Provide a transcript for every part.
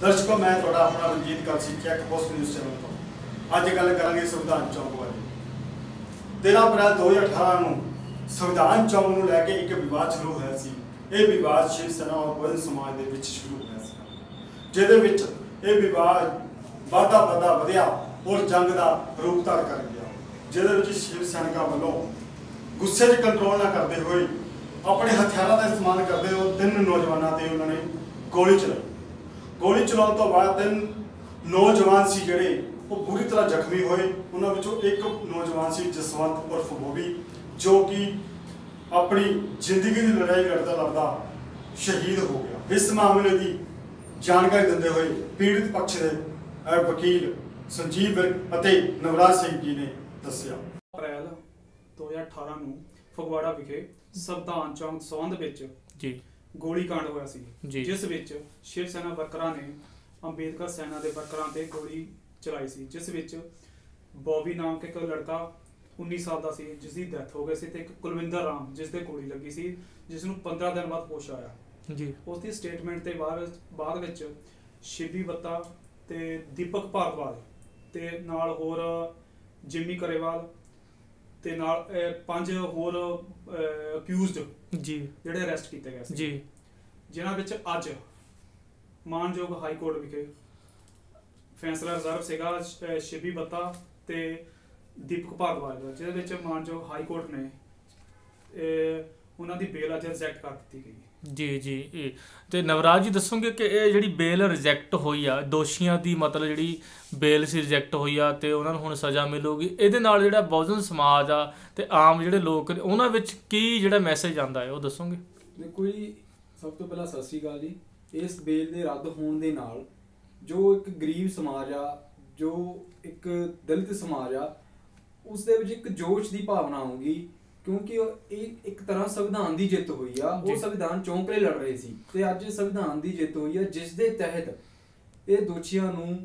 ਦਰਸ਼ਕੋ, ਮੈਂ ਤੁਹਾਡਾ ਆਪਣਾ Ranjit Kalsi check post news channel ਤੋਂ। ਅੱਜ ਗੱਲ ਕਰਾਂਗੇ ਸੰਵਿਧਾਨ ਚੌਂਕ ਬਾਰੇ। 13 ਅਪ੍ਰੈਲ 2018 ਨੂੰ ਸੰਵਿਧਾਨ ਚੌਂਕ ਨੂੰ ਲੈ ਕੇ ਇੱਕ ਵਿਵਾਦ ਸ਼ੁਰੂ ਹੋਇਆ ਸੀ। ਇਹ ਵਿਵਾਦ ਸ਼ਿਵ ਸੈਨਾ ਔਰ ਬਹੁਜਨ ਸਮਾਜ ਦੇ ਵਿੱਚ ਸ਼ੁਰੂ ਹੋਇਆ ਸੀ। ਜਿਹਦੇ ਵਿੱਚ ਇਹ ਵਿਵਾਦ ਵਾਧਾ ਵਾਧਾ ਵਧਿਆ ਔਰ ਜੰਗ ਦਾ ਰੂਪ ਧਾਰ ਕਰ ਗਿਆ ਜਿਹਦੇ ਵਿੱਚ ਸ਼ਿਵ ਸੈਨਿਕਾਂ ਵੱਲੋਂ ਗੁੱਸੇ 'ਚ ਕੰਟਰੋਲ ਨਾ ਕਰਦੇ ਹੋਏ ਆਪਣੇ ਹਥਿਆਰਾਂ ਦਾ ਇਸਤੇਮਾਲ ਕਰਦੇ ਹੋਏ ਤਿੰਨ ਨੌਜਵਾਨਾਂ ਤੇ ਉਹਨਾਂ ਨੇ ਗੋਲੀ ਚਲਾਈ। ਗੋਲੀ ਚਲਾਉਣ ਤੋਂ ਬਾਅਦ ਤਿੰਨ ਨੌਜਵਾਨ ਸੀ ਜਿਹੜੇ ਉਹ ਬੁਰੀ ਤਰ੍ਹਾਂ ਜ਼ਖਮੀ ਹੋਏ। ਉਹਨਾਂ ਵਿੱਚੋਂ ਇੱਕ ਨੌਜਵਾਨ ਸੀ ਜਸਵੰਤ ਉਰਫ ਬੋਬੀ ਜੋ ਕਿ ਆਪਣੀ ਜ਼ਿੰਦਗੀ ਦੀ ਲੜਾਈ ਲੜਦਾ ਲੜਦਾ ਸ਼ਹੀਦ ਹੋ ਗਿਆ। ਇਸ ਮਾਮਲੇ ਦੀ ਜਾਣਕਾਰੀ ਦਿੰਦੇ ਹੋਏ ਪੀੜਤ ਪੱਖ ਦੇ ਵਕੀਲ ਸੰਜੀਵ ਵਿਰਕ ਅਤੇ ਨਵਰਾਜ ਸਿੰਘ ਜੀ ਨੇ ਦੱਸਿਆ। ਅਪ੍ਰੈਲ 2018 ਨੂੰ ਫਗਵਾੜਾ ਵਿਖੇ ਸੰਵਿਧਾਨ ਚੌਂਕ ਸੰਬੰਧ ਵਿੱਚ ਜੀ। ਗੋਲੀकांड ਹੋਇਆ ਸੀ। ਜਿਸ ਵਿੱਚ ਸ਼ਿਵ ਸੈਨਾ ਵਰਕਰਾਂ ਨੇ ਅੰਬੇਦਕਰ ਸੈਨਾ ਦੇ ਵਰਕਰਾਂ ਤੇ ਗੋਲੀ ਚਲਾਈ ਸੀ ਜਿਸ ਵਿੱਚ ਬੌਬੀ ਨਾਮ ਕੇ ਇੱਕ ਲੜਕਾ 19 ਸਾਲ ਦਾ ਸੀ ਜਿਸ ਦੀ ਡੈਥ ਹੋ ਗਈ ਸੀ ਤੇ ਇੱਕ ਕੁਲਵਿੰਦਰ ਰਾਮ ਜਿਸ ਦੇ ਗੋਲੀ ਲੱਗੀ ਸੀ ਜਿਸ ਨੂੰ 15 ਦਿਨ ਬਾਅਦ ਹੋਸ਼ ਆਇਆ। ਜੀ। ਉਸ ਦੀ ਸਟੇਟਮੈਂਟ ਤੇ ਬਾਅਦ ਬਾਅਦ ਵਿੱਚ ਸ਼ਿਵੀ ਬੱਤਾ ਤੇ ਦੀਪਕ ਭਾਰਦਵਾਜ ਤੇ ਨਾਲ ਹੋਰ ਜਿਮੀ ਕਰੇਵਾਲ ਤੇ ਨਾਲ ਪੰਜ ਹੋਰ ਅਕਿਊਜ਼ਡ ਜੀ। ਜਿਹੜੇ ਅਰੈਸਟ ਕੀਤੇ ਗਏ ਸੀ। ਜੀ। ਜਿਨ੍ਹਾਂ ਵਿੱਚ ਅੱਜ ਮਾਨਯੋਗ ਹਾਈ ਕੋਰਟ ਵਿਖੇ ਫੈਸਲਾ ਰਿਜ਼ਰਵ ਸੀਗਾ ਸ਼- ਸ਼ਿਵੀ ਬੱਤਾ ਤੇ ਦੀਪਕ ਭਾਰਦਵਾਜ ਦਾ ਜਿਹਦੇ ਵਿੱਚ ਮਾਨਯੋਗ ਹਾਈ ਕੋਰਟ ਨੇ ਇਹ, ਉਹਨਾਂ ਦੀ ਬੇਲ ਅੱਜ ਰਿਜੈਕਟ ਕਰ ਦਿੱਤੀ ਗਈ ਜੀ ਜੀ ਇਹ ਤੇ ਨਵਰਾਜ ਜੀ ਦੱਸੋਗੇ ਕਿ ਇਹ ਜਿਹੜੀ ਬੇਲ ਰਿਜੈਕਟ ਹੋਈ ਆ ਦੋਸ਼ੀਆਂ ਦੀ ਮਤਲਬ ਜਿਹੜੀ ਬੇਲ ਸੀ ਰਿਜੈਕਟ ਹੋਈ ਆ ਤੇ ਉਹਨਾਂ ਨੂੰ ਹੁਣ ਸਜ਼ਾ ਮਿਲੂਗੀ। ਇਹਦੇ ਨਾਲ ਜਿਹੜਾ ਬਹੁਜਨ ਸਮਾਜ ਆ ਤੇ ਆਮ ਜਿਹੜੇ ਲੋਕ ਨੇ ਉਹਨਾਂ ਵਿੱਚ ਕੀ ਜਿਹੜਾ ਮੈਸੇਜ ਆਂਦਾ ਹੈ ਉਹ ਦੱਸੋਗੇ? ਦੇਖੋ ਜੀ ਸਭ ਤੋਂ ਪਹਿਲਾਂ ਸਤਿ ਸ੍ਰੀ ਅਕਾਲ ਜੀ। ਇਸ ਬੇਲ ਦੇ ਰੱਦ ਹੋਣ ਦੇ ਨਾਲ ਜੋ ਇੱਕ ਗਰੀਬ ਸਮਾਜ ਆ ਜੋ ਇੱਕ ਦਲਿਤ ਸਮਾਜ ਆ ਉਸ ਦੇ ਵਿੱਚ ਇੱਕ ਜੋਸ਼ ਦੀ ਭਾਵਨਾ ਆਊਗੀ ਕਿਉਂਕਿ ਉਹ ਇਹ ਇੱਕ ਤਰ੍ਹਾਂ ਸੰਵਿਧਾਨ ਦੀ ਜਿੱਤ ਹੋਈ ਆ। ਉਹ ਸੰਵਿਧਾਨ ਚੌਂਕਲੇ ਲੜ ਰਹੇ ਸੀ ਤੇ ਅੱਜ ਸੰਵਿਧਾਨ ਦੀ ਜਿੱਤ ਹੋਈ ਆ ਜਿਸ ਦੇ ਤਹਿਤ ਇਹ ਦੋਸ਼ੀਆਂ ਨੂੰ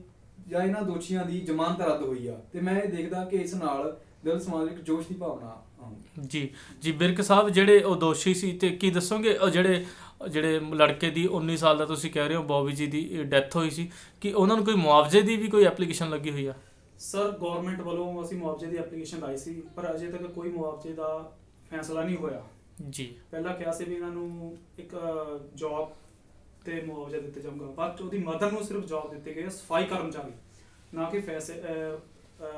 ਜਾਂ ਇਹਨਾਂ ਦੋਸ਼ੀਆਂ ਦੀ ਜ਼ਮਾਨਤ ਰੱਦ ਹੋਈ ਆ। ਤੇ ਮੈਂ ਇਹ ਦੇਖਦਾ ਕਿ ਇਸ ਨਾਲ ਦਲਿਤ ਸਮਾਜ ਵਿੱਚ ਇੱਕ ਜੋਸ਼ ਦੀ ਭਾਵਨਾ ਜੀ ਜੀ ਬਿਰਕ ਸਾਹਿਬ ਜਿਹੜੇ ਉਹ ਦੋਸ਼ੀ ਸੀ ਤੇ ਕੀ ਦੱਸੋਗੇ? ਉਹ ਜਿਹੜੇ ਜਿਹੜੇ ਲੜਕੇ ਦੀ 19 ਸਾਲ ਦਾ ਤੁਸੀਂ ਕਹਿ ਰਹੇ ਹੋ ਬੌਬੀ ਜੀ ਦੀ ਡੈਥ ਹੋਈ ਸੀ ਕਿ ਉਹਨਾਂ ਨੂੰ ਕੋਈ ਮੁਆਵਜ਼ੇ ਦੀ ਵੀ ਕੋਈ ਐਪਲੀਕੇਸ਼ਨ ਲੱਗੀ ਹੋਈ ਆ? ਸਰ ਗਵਰਨਮੈਂਟ ਵੱਲੋਂ ਅਸੀਂ ਮੁਆਵਜ਼ੇ ਦੀ ਐਪਲੀਕੇਸ਼ਨ ਲਾਈ ਸੀ ਪਰ ਅਜੇ ਤੱਕ ਕੋਈ ਮੁਆਵਜ਼ੇ ਦਾ ਫੈਸਲਾ ਨਹੀਂ ਹੋਇਆ। ਜੀ। ਪਹਿਲਾਂ ਕਿਹਾ ਸੀ ਵੀ ਇਹਨਾਂ ਨੂੰ ਇੱਕ ਜੌਬ ਤੇ ਮੁਆਵਜ਼ਾ ਦਿੱਤਾ ਜਾਊਗਾ। ਬਟ ਉਹਦੀ ਮਦਰ ਨੂੰ ਸਿਰਫ ਜੌਬ ਦਿੱਤੀ ਹੈ ਸਫ਼ਾਈ ਕਰਮਚਾਰੀ। ਨਾ ਕਿ ਪੈਸੇ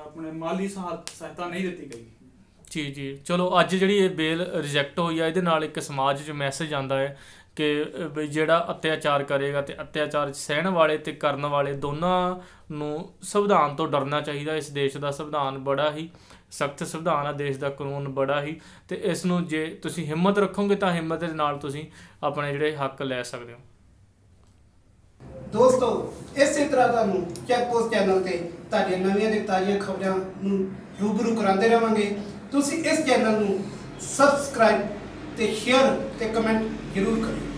ਆਪਣੇ ਮਾਲੀ ਸਹਾਇ- ਸਹਾਇਤਾ ਨਹੀਂ ਦਿੱਤੀ ਗਈ। ਜੀ ਜੀ। ਚਲੋ ਅੱਜ ਜਿਹੜੀ ਇਹ ਬੇਲ ਰਿਜੈਕਟ ਹੋਈ ਆ ਇਹਦੇ ਨਾਲ ਇੱਕ ਸਮਾਜ 'ਚ ਮੈਸੇਜ ਆਂਦਾ ਹੈ ਕਿ ਵੀ ਜਿਹੜਾ ਅਤਿਆਚਾਰ ਕਰੇਗਾ ਤੇ ਅਤਿਆਚਾਰ ਸਹਿਣ ਵਾਲੇ ਤੇ ਕਰਨ ਵਾਲੇ ਦੋਨਾਂ ਨੂੰ ਸੰਵਿਧਾਨ ਤੋਂ ਡਰਨਾ ਚਾਹੀਦਾ। ਇਸ ਦੇਸ਼ ਦਾ ਸੰਵਿਧਾਨ ਬੜਾ ਹੀ ਸਖਤ ਸੰਵਿਧਾਨ ਆ, ਦੇਸ਼ ਦਾ ਕਾਨੂੰਨ ਬੜਾ ਹੀ। ਤੇ ਇਸ ਨੂੰ ਜੇ ਤੁਸੀਂ ਹਿੰਮਤ ਰੱਖੋਗੇ ਤਾਂ ਹਿੰਮਤ ਦੇ ਨਾਲ ਤੁਸੀਂ ਆਪਣੇ ਜਿਹੜੇ ਹੱਕ ਲੈ ਸਕਦੇ ਹੋ। ਦੋਸਤੋ, ਇਸੇ ਤਰ੍ਹਾਂ ਤੁਹਾਨੂੰ ਚੈੱਕ ਪੋਸਟ ਚੈਨਲ ਤੇ ਤੁਹਾਡੀਆਂ ਨਵੀਆਂ ਤੇ ਤਾਜ਼ੀਆਂ ਖਬਰਾਂ ਨੂੰ ਰੂਬਰੂ ਕਰਾਉਂਦੇ ਰਵਾਂਗੇ। ਤੁਸੀਂ ਇਸ ਚੈਨਲ ਨੂੰ ਸਬਸਕ੍ਰਾਈਬ ਤੇ ਸ਼ੇਅਰ ਤੇ ਕਮੈਂਟ ਜ਼ਰੂਰ ਕਰਿਓ।